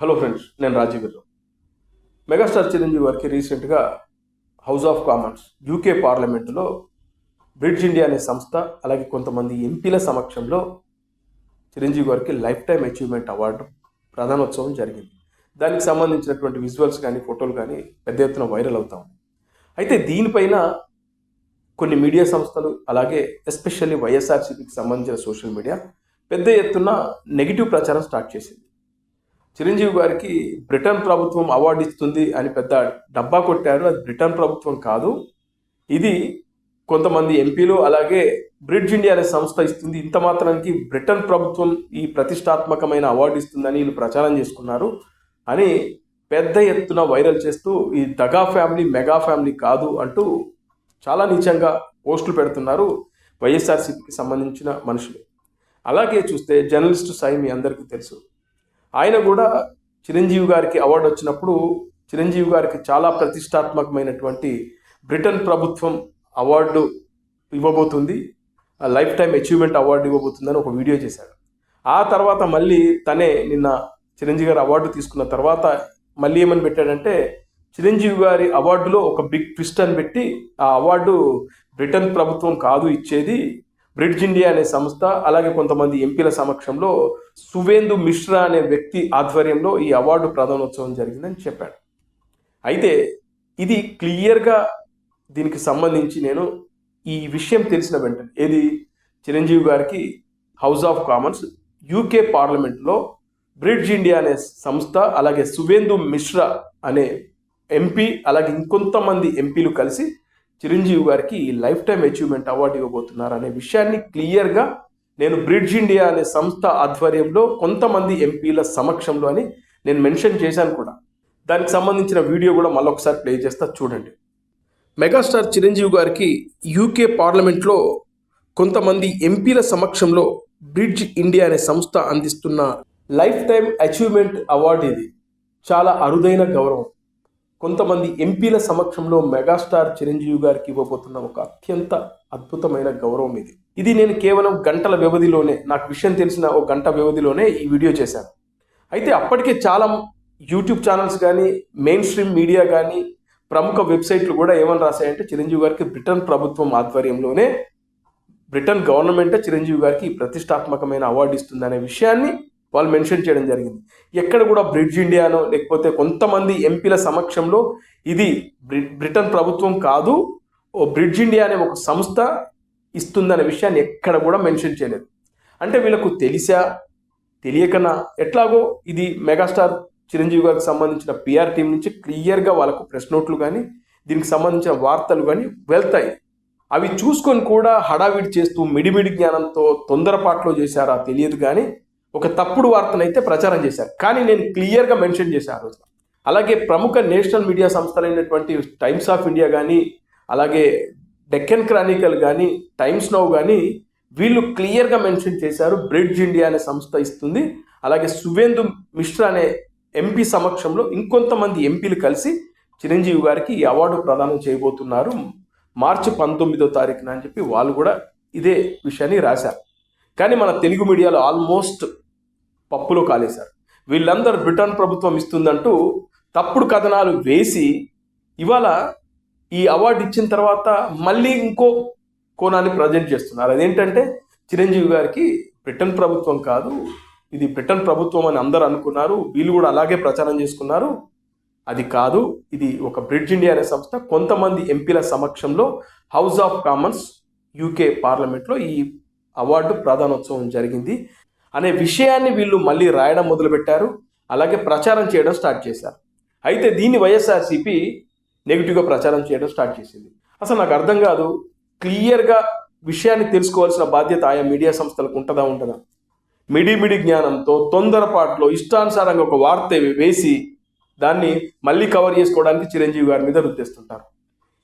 Hello friends నేను రాజీవ్ రావు megastar Chiranjeevi గారికి రీసెంట్గా హౌస్ ఆఫ్ కామన్స్ యూకే పార్లమెంటులో బ్రిడ్జ్ ఇండియా అనే సంస్థ అలాగే కొంతమంది ఎంపీల సమక్షంలో చిరంజీవి గారికి లైఫ్ టైం అచీవ్మెంట్ అవార్డు ప్రధానోత్సవం జరిగింది. దానికి సంబంధించినటువంటి విజువల్స్ కానీ ఫోటోలు కానీ పెద్ద ఎత్తున వైరల్ అవుతా అయితే దీనిపైన కొన్ని మీడియా సంస్థలు అలాగే ఎస్పెషల్లీ వైఎస్ఆర్సీపీకి సంబంధించిన సోషల్ మీడియా పెద్ద ఎత్తున నెగిటివ్ ప్రచారం స్టార్ట్ చేసింది. చిరంజీవి గారికి బ్రిటన్ ప్రభుత్వం అవార్డు ఇస్తుంది అని పెద్ద డబ్బా కొట్టారు. అది బ్రిటన్ ప్రభుత్వం కాదు. ఇది కొంతమంది ఎంపీలు అలాగే బ్రిడ్జ్ ఇండియా అనే సంస్థ ఇస్తుంది. ఇంత మాత్రానికి బ్రిటన్ ప్రభుత్వం ఈ ప్రతిష్టాత్మకమైన అవార్డు ఇస్తుందని వీళ్ళు ప్రచారం చేసుకున్నారు అని పెద్ద ఎత్తున వైరల్ చేస్తూ ఈ దగా ఫ్యామిలీ మెగా ఫ్యామిలీ కాదు అంటూ చాలా నీచంగా పోస్టులు పెడుతున్నారు వైఎస్ఆర్సీపీకి సంబంధించిన మనుషులు. అలాగే చూస్తే జర్నలిస్ట్ సాయి మీ అందరికీ తెలుసు. ఆయన కూడా చిరంజీవి గారికి అవార్డు వచ్చినప్పుడు చిరంజీవి గారికి చాలా ప్రతిష్టాత్మకమైనటువంటి బ్రిటన్ ప్రభుత్వం అవార్డు ఇవ్వబోతుంది. లైఫ్ టైం అచీవ్మెంట్ అవార్డు ఇవ్వబోతుందని ఒక వీడియో చేశాడు. ఆ తర్వాత మళ్ళీ తనే నిన్న చిరంజీవి గారు అవార్డు తీసుకున్న తర్వాత మళ్ళీ ఏమని పెట్టాడంటే చిరంజీవి గారి అవార్డులో ఒక బిగ్ ట్విస్ట్ అని పెట్టి ఆ అవార్డు బ్రిటన్ ప్రభుత్వం కాదు ఇచ్చేది బ్రిడ్జ్ ఇండియా అనే సంస్థ అలాగే కొంతమంది ఎంపీల సమక్షంలో సువేందు మిశ్రా అనే వ్యక్తి ఆధ్వర్యంలో ఈ అవార్డు ప్రధానోత్సవం జరిగిందని చెప్పాడు. అయితే ఇది క్లియర్గా దీనికి సంబంధించి నేను ఈ విషయం తెలిసిన వెంటనే ఏది? చిరంజీవి గారికి హౌస్ ఆఫ్ కామన్స్ యూకే పార్లమెంట్లో బ్రిడ్జ్ ఇండియా అనే సంస్థ అలాగే సువేందు మిశ్రా అనే ఎంపీ అలాగే ఇంకొంతమంది ఎంపీలు కలిసి చిరంజీవి గారికి ఈ లైఫ్ టైం అచీవ్మెంట్ అవార్డు ఇవ్వబోతున్నారు అనే విషయాన్ని క్లియర్గా నేను బ్రిడ్జ్ ఇండియా అనే సంస్థ ఆధ్వర్యంలో కొంతమంది ఎంపీల సమక్షంలో అని నేను మెన్షన్ చేశాను కూడా. దానికి సంబంధించిన వీడియో కూడా మళ్ళొకసారి ప్లే చేస్తా చూడండి. మెగాస్టార్ చిరంజీవి గారికి యూకే పార్లమెంట్లో కొంతమంది ఎంపీల సమక్షంలో బ్రిడ్జ్ ఇండియా అనే సంస్థ అందిస్తున్న లైఫ్ టైం అచీవ్మెంట్ అవార్డు ఇది. చాలా అరుదైన గౌరవం. కొంతమంది ఎంపీల సమక్షంలో మెగాస్టార్ చిరంజీవి గారికి ఇవ్వబోతున్న ఒక అత్యంత అద్భుతమైన గౌరవం ఇది. ఇది నేను కేవలం గంటల వ్యవధిలోనే నాకు విషయం తెలిసిన ఒక గంట వ్యవధిలోనే ఈ వీడియో చేశాను. అయితే అప్పటికే చాలా యూట్యూబ్ ఛానల్స్ కానీ మెయిన్ స్ట్రీమ్ మీడియా కానీ ప్రముఖ వెబ్సైట్లు కూడా ఏమని రాశాయంటే చిరంజీవి గారికి బ్రిటన్ ప్రభుత్వం ఆధ్వర్యంలోనే బ్రిటన్ గవర్నమెంటే చిరంజీవి గారికి ప్రతిష్టాత్మకమైన అవార్డు ఇస్తుందనే విషయాన్ని వాళ్ళు మెన్షన్ చేయడం జరిగింది. ఎక్కడ కూడా బ్రిడ్జ్ ఇండియానో లేకపోతే కొంతమంది ఎంపీల సమక్షంలో ఇది బ్రిటన్ ప్రభుత్వం కాదు ఓ బ్రిడ్జ్ ఇండియా అనే ఒక సంస్థ ఇస్తుందనే విషయాన్ని ఎక్కడ కూడా మెన్షన్ చేయలేదు. అంటే వీళ్ళకు తెలిసా? తెలియకనా? ఎట్లాగో ఇది మెగాస్టార్ చిరంజీవి గారికి సంబంధించిన పిఆర్ టీం నుంచి క్లియర్గా వాళ్ళకు ప్రెస్ నోట్లు కానీ దీనికి సంబంధించిన వార్తలు కానీ వెళ్తాయి. అవి చూసుకొని కూడా హడావిడి చేస్తూ మిడిమిడి జ్ఞానంతో తొందరపాట్లో చేశారా తెలియదు కానీ ఒక తప్పుడు వార్తనైతే ప్రచారం చేశారు. కానీ నేను క్లియర్గా మెన్షన్ చేశాను ఆ రోజు. అలాగే ప్రముఖ నేషనల్ మీడియా సంస్థలైనటువంటి టైమ్స్ ఆఫ్ ఇండియా కానీ అలాగే డెక్కన్ క్రానికల్ కానీ టైమ్స్ నౌ కానీ వీళ్ళు క్లియర్గా మెన్షన్ చేశారు. బ్రిడ్జ్ ఇండియా అనే సంస్థ ఇస్తుంది. అలాగే సువేందు మిశ్రా అనే ఎంపీ సమక్షంలో ఇంకొంతమంది ఎంపీలు కలిసి చిరంజీవి గారికి ఈ అవార్డు ప్రదానం చేయబోతున్నారు. మార్చి పంతొమ్మిదో తారీఖున అని చెప్పి వాళ్ళు కూడా ఇదే విషయాన్ని రాశారు. కానీ మన తెలుగు మీడియాలో ఆల్మోస్ట్ పప్పులో కాలేశారు. వీళ్ళందరూ బ్రిటన్ ప్రభుత్వం ఇస్తుందంటూ తప్పుడు కథనాలు వేసి ఇవాళ ఈ అవార్డు ఇచ్చిన తర్వాత మళ్ళీ ఇంకో కోణాన్ని ప్రజెంట్ చేస్తున్నారు. అదేంటంటే చిరంజీవి గారికి బ్రిటన్ ప్రభుత్వం కాదు ఇది బ్రిటన్ ప్రభుత్వం అని అందరూ అనుకున్నారు వీళ్ళు కూడా అలాగే ప్రచారం చేసుకున్నారు. అది కాదు ఇది ఒక బ్రిడ్జ్ ఇండియా అనే సంస్థ. కొంతమంది ఎంపీల సమక్షంలో హౌస్ ఆఫ్ కామన్స్ యూకే పార్లమెంట్లో ఈ అవార్డు ప్రధానోత్సవం జరిగింది. అనే విషయాన్ని వీళ్ళు మళ్ళీ రాయడం మొదలుపెట్టారు. అలాగే ప్రచారం చేయడం స్టార్ట్ చేశారు. అయితే దీన్ని వైఎస్ఆర్సీపీ నెగిటివ్గా ప్రచారం చేయడం స్టార్ట్ చేసింది. అసలు నాకు అర్థం కాదు క్లియర్గా విషయాన్ని తెలుసుకోవాల్సిన బాధ్యత ఆయా మీడియా సంస్థలకు ఉంటుందా ఉంటుందా మిడిమిడి జ్ఞానంతో తొందరపాటులో ఇష్టానుసారంగా ఒక వార్త వేసి దాన్ని మళ్ళీ కవర్ చేసుకోవడానికి చిరంజీవి గారి మీద రుద్దేస్తుంటారు.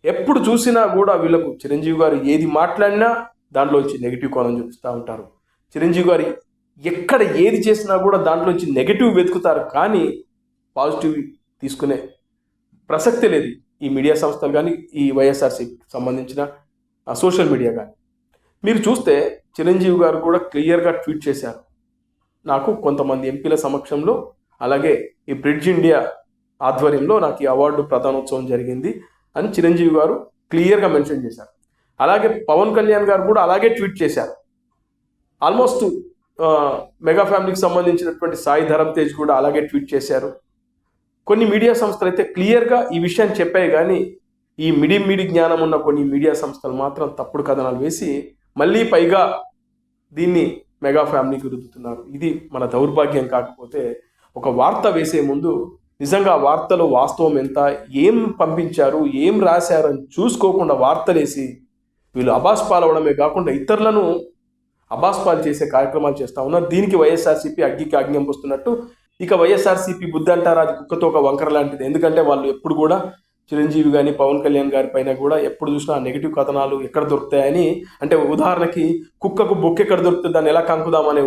ఎప్పుడు చూసినా కూడా వీళ్ళకు చిరంజీవి గారు ఏది మాట్లాడినా దాంట్లో వచ్చి నెగిటివ్ కోణం చూపిస్తూ ఉంటారు. చిరంజీవి గారి ఎక్కడ ఏది చేసినా కూడా దాంట్లో నుంచి నెగిటివ్ వెతుకుతారు. కానీ పాజిటివ్ తీసుకునే ప్రసక్తే లేదు. ఈ మీడియా సంస్థలు కానీ ఈ వైఎస్ఆర్సీకి సంబంధించిన సోషల్ మీడియా కానీ. మీరు చూస్తే చిరంజీవి గారు కూడా క్లియర్గా ట్వీట్ చేశారు. నాకు కొంతమంది ఎంపీల సమక్షంలో అలాగే ఈ బ్రిడ్జ్ ఇండియా ఆధ్వర్యంలో నాకు ఈ అవార్డు ప్రధానోత్సవం జరిగింది అని చిరంజీవి గారు క్లియర్గా మెన్షన్ చేశారు. అలాగే పవన్ కళ్యాణ్ గారు కూడా అలాగే ట్వీట్ చేశారు. ఆల్మోస్ట్ మెగా ఫ్యామిలీకి సంబంధించినటువంటి సాయి ధరమ్ తేజ్ కూడా అలాగే ట్వీట్ చేశారు. కొన్ని మీడియా సంస్థలు అయితే క్లియర్గా ఈ విషయాన్ని చెప్పాయి కానీ ఈ మిడి మిడి జ్ఞానం ఉన్న కొన్ని మీడియా సంస్థలు మాత్రం తప్పుడు కథనాలు వేసి మళ్ళీ పైగా దీన్ని మెగా ఫ్యామిలీకి రుద్దుతున్నారు. ఇది మన దౌర్భాగ్యం కాకపోతే ఒక వార్త వేసే ముందు నిజంగా వార్తలు వార్తలో వాస్తవం ఎంత ఏం పంపించారు ఏం రాశారు అని చూసుకోకుండా వార్తలేసి వీళ్ళు అబాస్ పాలవడమే కాకుండా ఇతరులను అబాస్ పాలు చేసే కార్యక్రమాలు చేస్తా ఉన్నారు. దీనికి వైఎస్ఆర్సీపీ అగ్గికి ఆజ్ఞం వస్తున్నట్టు ఇక వైఎస్ఆర్సీపీ బుద్ధి అంటారా అది కుక్కతో ఒక వంకర లాంటిది. ఎందుకంటే వాళ్ళు ఎప్పుడు కూడా చిరంజీవి కానీ పవన్ కళ్యాణ్ గారి పైన కూడా ఎప్పుడు చూసినా నెగిటివ్ కథనాలు ఎక్కడ దొరుకుతాయని అంటే ఉదాహరణకి కుక్కకు బొక్క ఎక్కడ దొరుకుతుంది దాన్ని ఎలా కంకుదామనే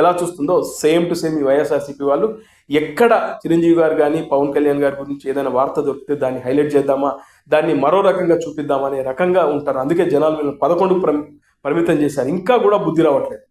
ఎలా చూస్తుందో సేమ్ టు సేమ్ ఈ వైఎస్ఆర్సీపీ వాళ్ళు ఎక్కడ చిరంజీవి గారు కానీ పవన్ కళ్యాణ్ గారి గురించి ఏదైనా వార్త దొరికితే దాన్ని హైలైట్ చేద్దామా దాన్ని మరో రకంగా చూపిద్దామా అనే రకంగా ఉంటారు. అందుకే జనాలు వీళ్ళని పదకొండు పరిమితం చేశారు. ఇంకా కూడా బుద్ధి రావట్లేదు.